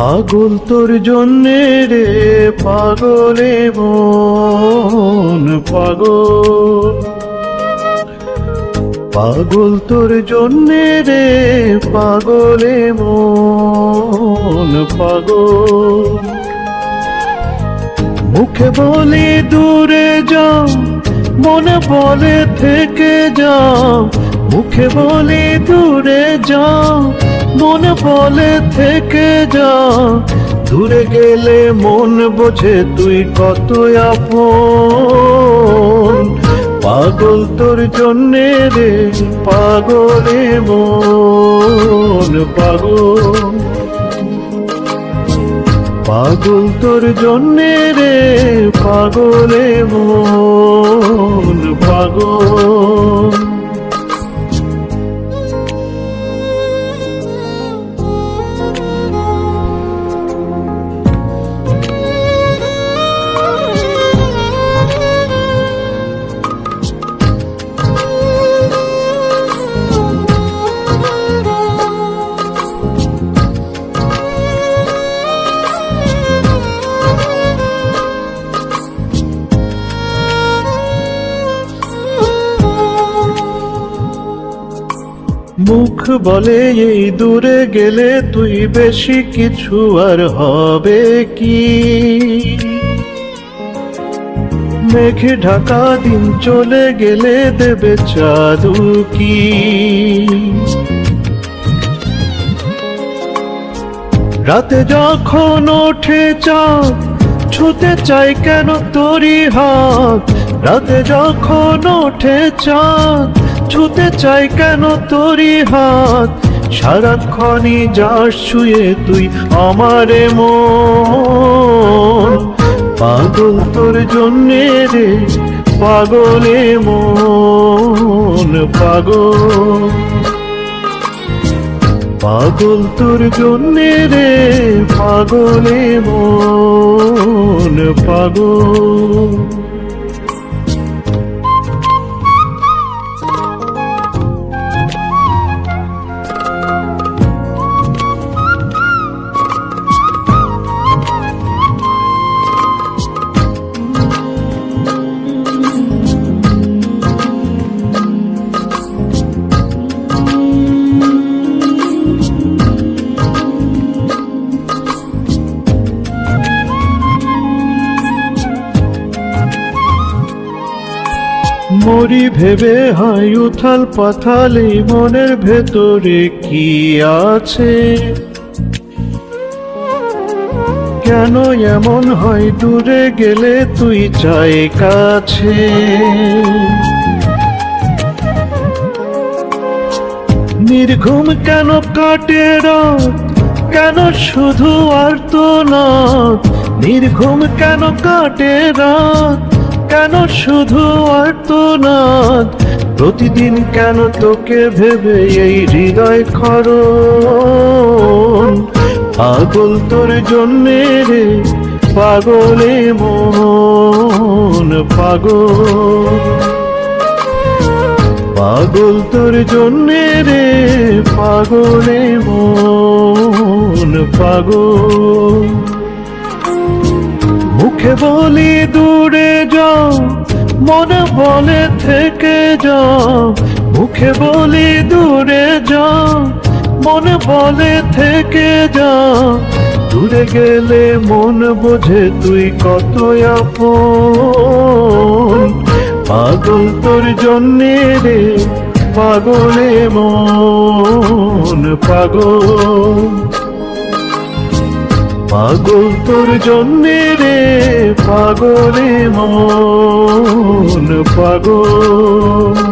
পাগল তোর জন্যে রে, পাগলে মন পাগল। পাগল তোর জন্যে রে, পাগলে মন পাগল। মুখে বলে দূরে যাও, মনে বলে থেকে যাও মুখে বলি দূরে যাও, মন বলে থেকে যাও। দূরে গেলে মন বোঝে তুই কত আপন। পাগল তোর জন্যে রে, পাগলে মন, পাগল। পাগল তোর জন্যে রে, পাগলে মন, পাগল। মুখ বলে এই দূরে গেলে তুই বেশি কিছু আর হবে কি? মেঘে ঢাকা দিন চলে গেলে দেবে চাদু কি? রাতে যখন ওঠে চাঁদ, ছুতে চাই কেন তোরি হাত? রাতে যখন ওঠে চাঁদ ছুতে চাই কেন তোরি হাত? সারাক্ষণই যাস শুয়ে তুই আমারে মন। পাগল তোর জন্যে রে, পাগলে মন, পাগল। পাগল তোর জন্যে রে, পাগলে মন, পাগল। মরি ভেবে হাই উথাল পাথাল এই মনের ভেতরে কি আছে? কেন এমন হয় দূরে গেলে তুই চাই কাছে? নির্ঘুম কেন কাটে কেন শুধু আর তো না নির্ঘুম কেন কাটে রাত? কেন শুধু আর তো না প্রতিদিন কেন তোকে ভেবে এই হৃদয় খর পাগল তোর জন্যে রে, পাগলে মন, পাগল। পাগল তোর জন্যে রে, পাগলে মন, পাগল। মুখে বলি দূরে মনে বলে থেকে যাও, মুখে বলি দূরে যাও, মনে বলে থেকে যাও। দূরে গেলে মন বোঝে তুই কত আপন। পাগল তোর জন্যে রে, পাগলে মন, পাগল। পাগল তোর জন্যে রে পাগলে মন পাগল।